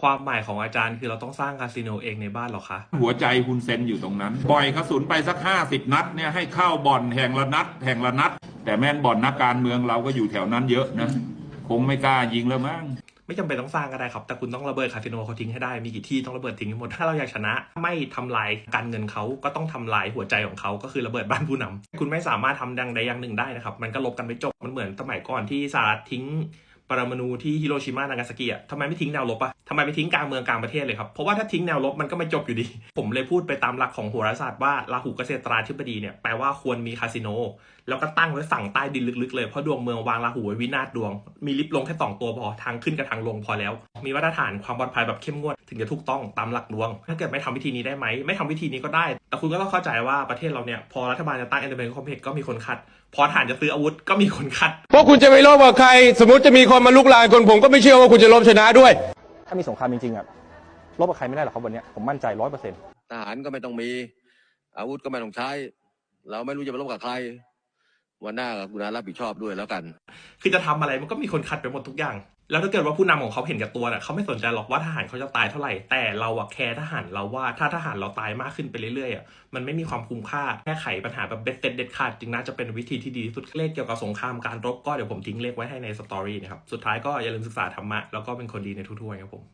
ความหมายของอาจารย์คือเราต้องสร้างคาสิโนเองในบ้านเหรอคะ หัวใจคุณเซนอยู่ตรงนั้นปล่อยกระสุนไปสักห้าสิบนัดเนี่ยให้เข้าบ่อนแห่งละนัดแห่งละนัด แต่แม่นบ่อนนักการเมืองเราก็อยู่แถวนั้นเยอะนะ คงไม่กล้ายิงแล้วมั้งไม่จำเป็นต้องสร้างก็ได้ครับ แต่คุณต้องระเบิดคาสิโนเขาทิ้งให้ได้มีกี่ที่ต้องระเบิดทิ้งให้หมดถ้าเราอยากชนะ ไม่ทำลายการเงินเขาก็ต้องทำลายหัวใจของเขาก็คือระเบิดบ้านผู้นำคุณไม่สามารถทำดังใดอย่างหนึ่งได้นะครับมันก็ลบกันไม่จบมันเหมือนสมัยก่อนที่สหรัฐทิ้ง ปรมาณูที่ฮิโรชิมานางาซากิอะทำไมไม่ทิ้งแนวลบอะทำไมไม่ทิ้งกลางเมืองกลางประเทศเลยครับ เพราะว่าถ้าทิ้งแนวลบมันก็ไม่จบอยู่ดี ผมเลยพูดไปตามหลักของโหราศาสตร์ว่าราหูเกษตราธิบดีเนี่ยแปลว่าควรมีคาสิโน แล้วก็ตั้งไว้ฝั่งใต้ดินลึกๆเลย เพราะดวงเมืองวางราหูไว้วินาศดวง มีลิฟต์ลงแค่สองตัวพอทางขึ้นกับทางลงพอแล้ว มีมาตรฐานความปลอดภัยแบบเข้มงวด ถึงจะถูกต้องตามหลักดวง ถ้าเกิดไม่ทำวิธีนี้ได้ไหมไม่ทำวิธีนี้ก็ได้ แต่คุณก็ต้องเข้าใจว่าประเทศเราเนี่ยพอรัฐบาลจะตั้ง Endowment Complex ก็มีคนคัด พอทหารจะซื้ออาวุธก็มีคนคัด เพราะคุณจะไปรบกับใคร สมมติจะมีคนมาลุกลานคนผมก็ไม่เชื่อว่าคุณจะลบชนะด้วย ถ้ามีสงครามจริงๆอะลบกับใครไม่ได้หรอกครับวันเนี้ยผมมั่นใจร้อยเปอร์เซ็นต์ทหารก็ไม่ต้องมี อาวุธก็ไม่ต้องใช้ เราไม่รู้จะไปรบกับใคร วันหน้าก็คุณอารับผิดชอบด้วยแล้วกัน คือจะทำอะไรมันก็มีคนคัดไปหมดทุกอย่าง แล้วถ้าเกิดว่าผู้นำของเขาเห็นกับตัวน่ะเขาไม่สนใจหรอกว่าทหารเขาจะตายเท่าไหร่ แต่เราอะแคร์ทหารเราว่าถ้าทหารเราตายมากขึ้นไปเรื่อยๆอะมันไม่มีความคุ้มค่าแก้ไขปัญหาแบบเบ็ดเสร็จเด็ดขาดจึงน่าจะเป็นวิธีที่ดีที่สุดเลขเกี่ยวกับสงครามการรบก็เดี๋ยวผมทิ้งเลขไว้ให้ในสตอรี่นะครับ สุดท้ายก็อย่าลืมศึกษาธรรมะแล้วก็เป็นคนดีในทุกๆวันครับผม